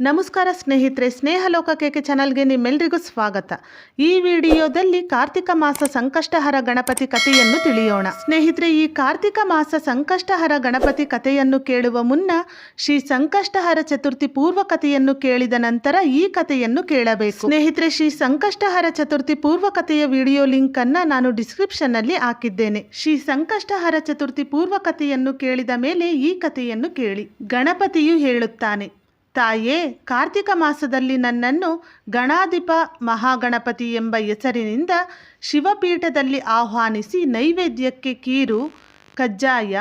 ನಮಸ್ಕಾರ ಸ್ನೇಹಿತರೆ ಸ್ನೇಹ ಕೇಕೆ ಚಾನಲ್ಗೆ ನಿಮ್ಮೆಲ್ಲರಿಗೂ ಸ್ವಾಗತ. ಈ ವಿಡಿಯೋದಲ್ಲಿ ಕಾರ್ತಿಕ ಮಾಸ ಸಂಕಷ್ಟಹರ ಗಣಪತಿ ಕಥೆಯನ್ನು ತಿಳಿಯೋಣ. ಸ್ನೇಹಿತರೆ, ಈ ಕಾರ್ತಿಕ ಮಾಸ ಸಂಕಷ್ಟಹರ ಗಣಪತಿ ಕಥೆಯನ್ನು ಕೇಳುವ ಮುನ್ನ ಶ್ರೀ ಸಂಕಷ್ಟಹರ ಚತುರ್ಥಿ ಪೂರ್ವ ಕಥೆಯನ್ನು ಕೇಳಿದ ನಂತರ ಈ ಕಥೆಯನ್ನು ಕೇಳಬೇಕು. ಸ್ನೇಹಿತರೆ, ಶ್ರೀ ಸಂಕಷ್ಟಹರ ಚತುರ್ಥಿ ಪೂರ್ವ ಕಥೆಯ ವಿಡಿಯೋ ಲಿಂಕ್ ಅನ್ನ ನಾನು ಡಿಸ್ಕ್ರಿಪ್ಷನ್ನಲ್ಲಿ ಹಾಕಿದ್ದೇನೆ. ಶ್ರೀ ಸಂಕಷ್ಟಹರ ಚತುರ್ಥಿ ಪೂರ್ವ ಕಥೆಯನ್ನು ಕೇಳಿದ ಮೇಲೆ ಈ ಕಥೆಯನ್ನು ಕೇಳಿ. ಗಣಪತಿಯು ಹೇಳುತ್ತಾನೆ ತಾಯೇ, ಕಾರ್ತಿಕ ಮಾಸದಲ್ಲಿ ನನ್ನನ್ನು ಗಣಾಧಿಪ ಮಹಾಗಣಪತಿ ಎಂಬ ಹೆಸರಿನಿಂದ ಶಿವಪೀಠದಲ್ಲಿ ಆಹ್ವಾನಿಸಿ ನೈವೇದ್ಯಕ್ಕೆ ಕೀರು, ಕಜ್ಜಾಯ,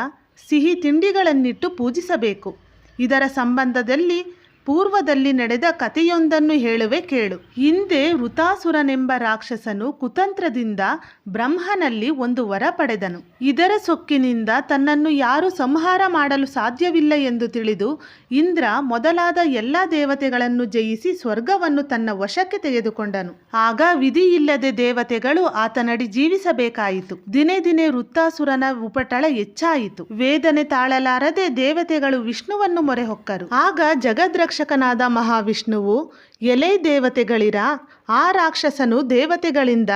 ಸಿಹಿ ತಿಂಡಿಗಳನ್ನಿಟ್ಟು ಪೂಜಿಸಬೇಕು. ಇದರ ಸಂಬಂಧದಲ್ಲಿ ಪೂರ್ವದಲ್ಲಿ ನಡೆದ ಕಥೆಯೊಂದನ್ನು ಹೇಳುವೆ ಕೇಳು. ಹಿಂದೆ ವೃತಾಸುರನೆಂಬ ರಾಕ್ಷಸನು ಕುತಂತ್ರದಿಂದ ಬ್ರಹ್ಮನಲ್ಲಿ ಒಂದು ವರ ಪಡೆದನು. ಇದರ ಸೊಕ್ಕಿನಿಂದ ತನ್ನನ್ನು ಯಾರು ಸಂಹಾರ ಮಾಡಲು ಸಾಧ್ಯವಿಲ್ಲ ಎಂದು ತಿಳಿದು ಇಂದ್ರ ಮೊದಲಾದ ಎಲ್ಲ ದೇವತೆಗಳನ್ನು ಜಯಿಸಿ ಸ್ವರ್ಗವನ್ನು ತನ್ನ ವಶಕ್ಕೆ ತೆಗೆದುಕೊಂಡನು. ಆಗ ವಿಧಿ ಇಲ್ಲದೆ ದೇವತೆಗಳು ಆತನಡಿ ಜೀವಿಸಬೇಕಾಯಿತು. ದಿನೇ ದಿನೇ ವೃತ್ತಾಸುರನ ಉಪಟಳ ಹೆಚ್ಚಾಯಿತು. ವೇದನೆ ತಾಳಲಾರದೆ ದೇವತೆಗಳು ವಿಷ್ಣುವನ್ನು ಮೊರೆ ಹೊಕ್ಕರು. ಆಗ ಜಗದ್ರಕ್ಷಕನಾದ ಮಹಾವಿಷ್ಣುವು ಎಲೆ ದೇವತೆಗಳಿರ ಆ ರಾಕ್ಷಸನು ದೇವತೆಗಳಿಂದ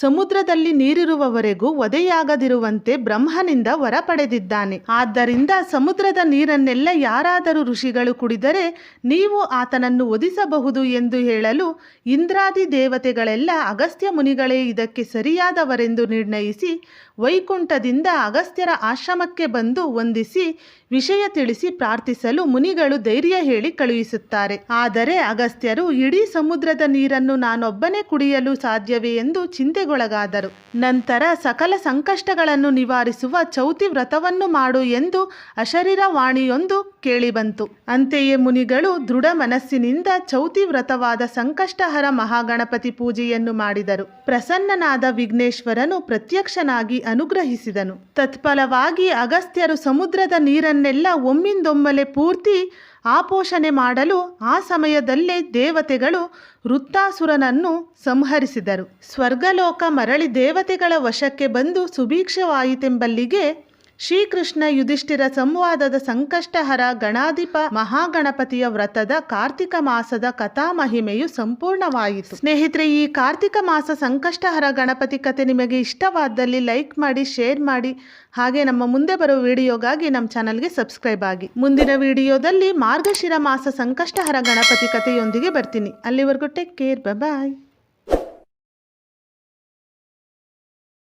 ಸಮುದ್ರದಲ್ಲಿ ನೀರಿರುವವರೆಗೂ ಒದೆಯಾಗದಿರುವಂತೆ ಬ್ರಹ್ಮನಿಂದ ವರ ಪಡೆದಿದ್ದಾನೆ ಆದ್ದರಿಂದ ಸಮುದ್ರದ ನೀರನ್ನೆಲ್ಲ ಯಾರಾದರೂ ಋಷಿಗಳು ಕುಡಿದರೆ ನೀವು ಆತನನ್ನು ಒದಿಸಬಹುದು ಎಂದು ಹೇಳಲು ಇಂದ್ರಾದಿ ದೇವತೆಗಳೆಲ್ಲ ಅಗಸ್ತ್ಯ ಮುನಿಗಳೇ ಇದಕ್ಕೆ ಸರಿಯಾದವರೆಂದು ನಿರ್ಣಯಿಸಿ ವೈಕುಂಠದಿಂದ ಅಗಸ್ತ್ಯರ ಆಶ್ರಮಕ್ಕೆ ಬಂದು ವಂದಿಸಿ ವಿಷಯ ತಿಳಿಸಿ ಪ್ರಾರ್ಥಿಸಲು ಮುನಿಗಳು ಧೈರ್ಯ ಹೇಳಿ ಕಳುಹಿಸುತ್ತಾರೆ. ಆದರೆ ಅಗಸ್ತ್ಯರು ಇಡೀ ಸಮುದ್ರದ ನೀರನ್ನು ನಾನೊಬ್ಬನೇ ಕುಡಿಯಲು ಸಾಧ್ಯವೇ ಎಂದು ಚಿಂತೆಗೊಳಗಾದರು. ನಂತರ ಸಕಲ ಸಂಕಷ್ಟಗಳನ್ನು ನಿವಾರಿಸುವ ಚೌತಿ ವ್ರತವನ್ನು ಮಾಡು ಎಂದು ಅಶರೀರ ವಾಣಿಯೊಂದು ಕೇಳಿಬಂತು. ಅಂತೆಯೇ ಮುನಿಗಳು ದೃಢ ಮನಸ್ಸಿನಿಂದ ಚೌತಿ ವ್ರತವಾದ ಸಂಕಷ್ಟಹರ ಮಹಾಗಣಪತಿ ಪೂಜೆಯನ್ನು ಮಾಡಿದರು. ಪ್ರಸನ್ನನಾದ ವಿಘ್ನೇಶ್ವರನು ಪ್ರತ್ಯಕ್ಷನಾಗಿ ಅನುಗ್ರಹಿಸಿದನು. ತತ್ಫಲವಾಗಿ ಅಗಸ್ತ್ಯರು ಸಮುದ್ರದ ನೀರನ್ನೆಲ್ಲ ಒಮ್ಮಿಂದೊಮ್ಮಲೆ ಪೂರ್ತಿ ಆಪೋಷಣೆ ಮಾಡಲು ಆ ಸಮಯದಲ್ಲೇ ದೇವತೆಗಳು ವೃತ್ತಾಸುರನನ್ನು ಸಂಹರಿಸಿದರು. ಸ್ವರ್ಗಲೋಕ ಮರಳಿ ದೇವತೆಗಳ ವಶಕ್ಕೆ ಬಂದು ಸುಭೀಕ್ಷವಾಯಿತೆಂಬಲ್ಲಿಗೆ ಶ್ರೀಕೃಷ್ಣ ಯುಧಿಷ್ಠಿರ ಸಂವಾದದ ಸಂಕಷ್ಟಹರ ಗಣಾಧಿಪ ಮಹಾಗಣಪತಿಯ ವ್ರತದ ಕಾರ್ತಿಕ ಮಾಸದ ಕಥಾ ಮಹಿಮೆಯು ಸಂಪೂರ್ಣವಾಯಿತು. ಸ್ನೇಹಿತರೆ, ಈ ಕಾರ್ತಿಕ ಮಾಸ ಸಂಕಷ್ಟಹರ ಗಣಪತಿ ಕಥೆ ನಿಮಗೆ ಇಷ್ಟವಾದಲ್ಲಿ ಲೈಕ್ ಮಾಡಿ, ಶೇರ್ ಮಾಡಿ, ಹಾಗೆ ನಮ್ಮ ಮುಂದೆ ಬರುವ ವಿಡಿಯೋಗಾಗಿ ನಮ್ಮ ಚಾನಲ್ಗೆ ಸಬ್ಸ್ಕ್ರೈಬ್ ಆಗಿ. ಮುಂದಿನ ವಿಡಿಯೋದಲ್ಲಿ ಮಾರ್ಗಶಿರ ಮಾಸ ಸಂಕಷ್ಟಹರ ಗಣಪತಿ ಕಥೆಯೊಂದಿಗೆ ಬರ್ತೀನಿ. ಅಲ್ಲಿವರೆಗೂ ಟೇಕ್ ಕೇರ್ ಬಾಯ್